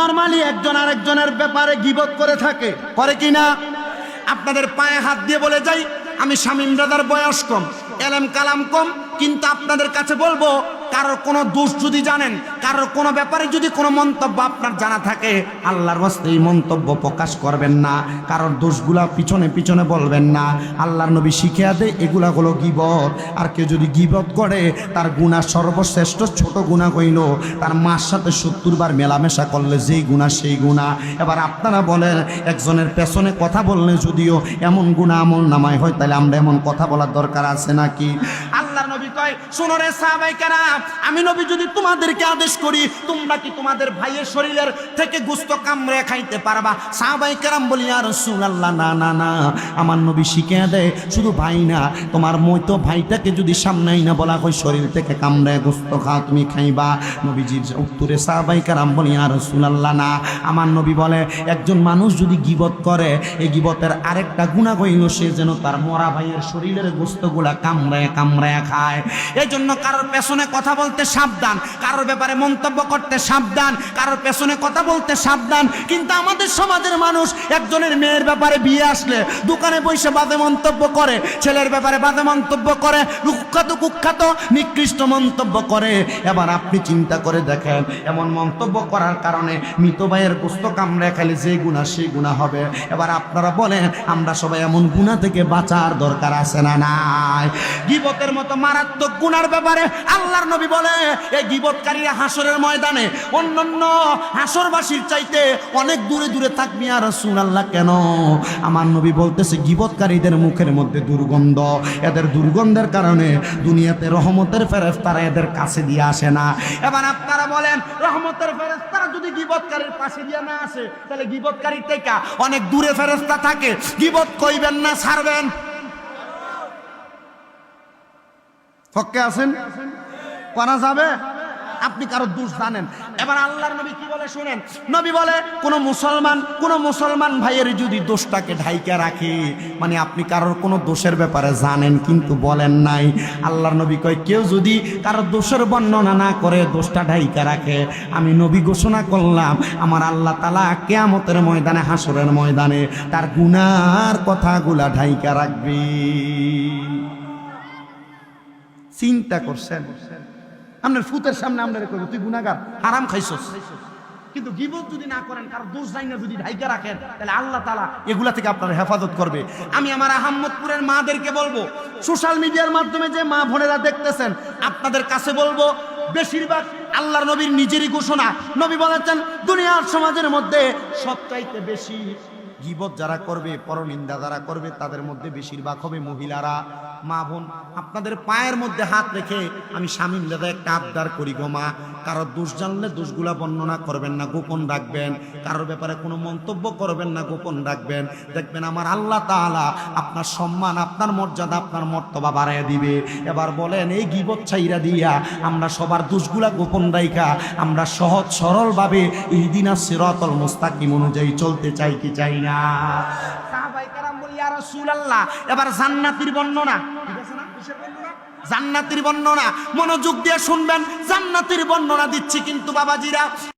Normally একজন আরেকজনের ব্যাপারে গিবত করে থাকে, করে কি না আপনাদের পায়ে হাত দিয়ে বলে যাই, আমি শামীম দাদার বয়স কম এলএম কালাম কম, কিন্তু আপনাদের কাছে বলব, কারোর কোনো দোষ যদি জানেন কারোর কোনো ব্যাপারে যদি কোনো মন্তব্য আপনার জানা থাকে, আল্লাহর বাস্তে এই মন্তব্য প্রকাশ করবেন না। কারোর দোষগুলা পিছনে পিছনে বলবেন না। আল্লাহর নবী শিখিয়া দেয়, এগুলা হলো গিবত। আর কেউ যদি গিবত করে, তার গুণা সর্বশ্রেষ্ঠ, ছোট গুণা কইল তার মার সাথে সত্তর বার মেলামেশা করলে যেই গুণা, সেই গুণা। এবার আপনারা বলেন, একজনের পেছনে কথা বললে যদিও এমন গুণা আমল নামায় হয়, তাহলে আমরা এমন কথা বলার দরকার আছে নাকি? আল্লাহর নবী কয়, শোনো সাহাবাই কেরাম, আমি নবী যদি তোমাদেরকে আদেশ করি, তোমরা কি তোমাদের ভাইয়ের শরীরের থেকে গুস্ত কামড়ে খাইতে পারবা? সাহাবাই কেরাম বলি আর আল্লাহ না না না, আমার নবী শিখে দেয় শুধু ভাই না, তোমার মতো ভাইটাকে যদি সামনেই না বলা হয়, শরীর থেকে কামড়ে গুস্ত খাও তুমি খাইবা। নবীজির উত্তরে সাহাবাই কেরাম বলি আর আল্লাহ না, আমার নবী বলে, একজন মানুষ যদি গিবত করে, এই গিবতের আরেকটা গুণা কইল সে যেন তার মরা ভাইয়ের শরীরের গোস্তগুলা কামড়ায় কামড়ায় খায়। এই জন্য কারোর পেছনে কথা বলতে সাবধান, কারোর ব্যাপারে মন্তব্য করতে সাবধান, কারোর পেছনে কথা বলতে সাবধান। কিন্তু আমাদের সমাজের মানুষ একজনের মেয়ের ব্যাপারে বিয়ে আসলে দোকানে বসে বাদে মন্তব্য করে, ছেলের ব্যাপারে বাদে মন্তব্য করে কুখ্যাত কুখ্যাত, নিকৃষ্ট মন্তব্য করে। এবার আপনি চিন্তা করে দেখেন, এমন মন্তব্য করার কারণে মৃত ভাইয়ের গোস্ত কামড়ে খেলে যে গুণা সেই গুণা হবে। এবার আপনারা বলেন, আমরা সবাই এমন গুণা থেকে বাঁচার দরকার আছে না নাই? গিবতের মতো মারাত্মক গুণার ব্যাপারে আল্লাহর নবী বলে, এই গিবতকারীরা হাসরের ময়দানে অন্যান্য হাসরবাসীর চাইতে অনেক দূরে দূরে থাকবি আর রসুল আল্লাহ কেন? আমার নবী বলতেছে, গিবৎকারীদের মুখের মধ্যে দুর্গন্ধ। এদের দুর্গন্ধের কারণে দুনিয়াতে রহমতের ফেরেস তারা এদের কাছে দিয়ে আসে না। এবার আপনারা বলেন, রহমতের ফেরেস তারা যদি গিবৎকারীর পাশে দিয়ে না আসে, তাহলে গিবতকারীর থেকে অনেক দূরে ফেরেস্তা থাকে। গিবত কইবেন না, ছাড়বেন। ফক্কে আছেন? করা যাবে? আপনি কারও দোষ জানেন। এবার আল্লাহর নবী কি বলে শুনেন? নবী বলে, কোন মুসলমান কোন মুসলমান ভাইয়ের যদি দোষটাকে ঢাইকা রাখে মানে আপনি কারোর কোনো দোষের ব্যাপারে জানেন কিন্তু বলেন নাই। আল্লাহর নবী কয়, কেউ যদি কারও দোষের বর্ণনা না করে, দোষটা ঢাইকা রাখে, আমি নবী ঘোষণা করলাম, আমার আল্লাহ তালা কেয়ামতের ময়দানে হাসরের ময়দানে তার গুনার কথাগুলা ঢাইকা রাখবে। চিন্তা করছেন? আপনার ফুতের সামনে আপনার কইব, তুই গুনাগার হারাম খাইছস। কিন্তু গিবত যদি না করেন, কারও দোষ যাই না যদি ঢাইকা রাখেন, তাহলে আল্লাহ তালা এগুলা থেকে আপনার হেফাজত করবে। আমি আমার আহম্মদপুরের মাদেরকে বলব, সোশ্যাল মিডিয়ার মাধ্যমে যে মা বোনেরা দেখতেছেন, আপনাদের কাছে বলব, বেশিরভাগ আল্লাহর নবীর নিজেরই ঘোষণা। নবী বলেছেন, দুনিয়ার সমাজের মধ্যে সবচাইতে বেশি গিবত যারা করবে, পরনিন্দা যারা করবে, তাদের মধ্যে বেশিরভাগ হবে মহিলারা। মা বোন, আপনাদের পায়ের মধ্যে হাত রেখে আমি স্বামীর দাদা একটা আবদার করি গো মা। কারোর দোষ জানলে দোষগুলা বর্ণনা করবেন না, গোপন রাখবেন। কারোর ব্যাপারে কোনো মন্তব্য করবেন না, গোপন রাখবেন। দেখবেন আমার আল্লাহ তাআলা আপনার সম্মান, আপনার মর্যাদা, আপনার মর্তবা বাড়াইয়া দিবে। এবার বলেন, এই গিবত ছাইরা দিয়া আমরা সবার দোষগুলা গোপন রাইখা, আমরা সহজ সরলভাবে এই দিনা সিরাতল মুস্তাকিম অনুযায়ী চলতে চাই কি চাই না? ইয়া রাসূলুল্লাহ, এবার জান্নাতির বর্ণনা বর্ণনা। জান্নাতের বর্ণনা। মনোযোগ দিয়ে শুনবেন, জান্নাতির বর্ণনা দিচ্ছি কিন্তু বাবাজিরা।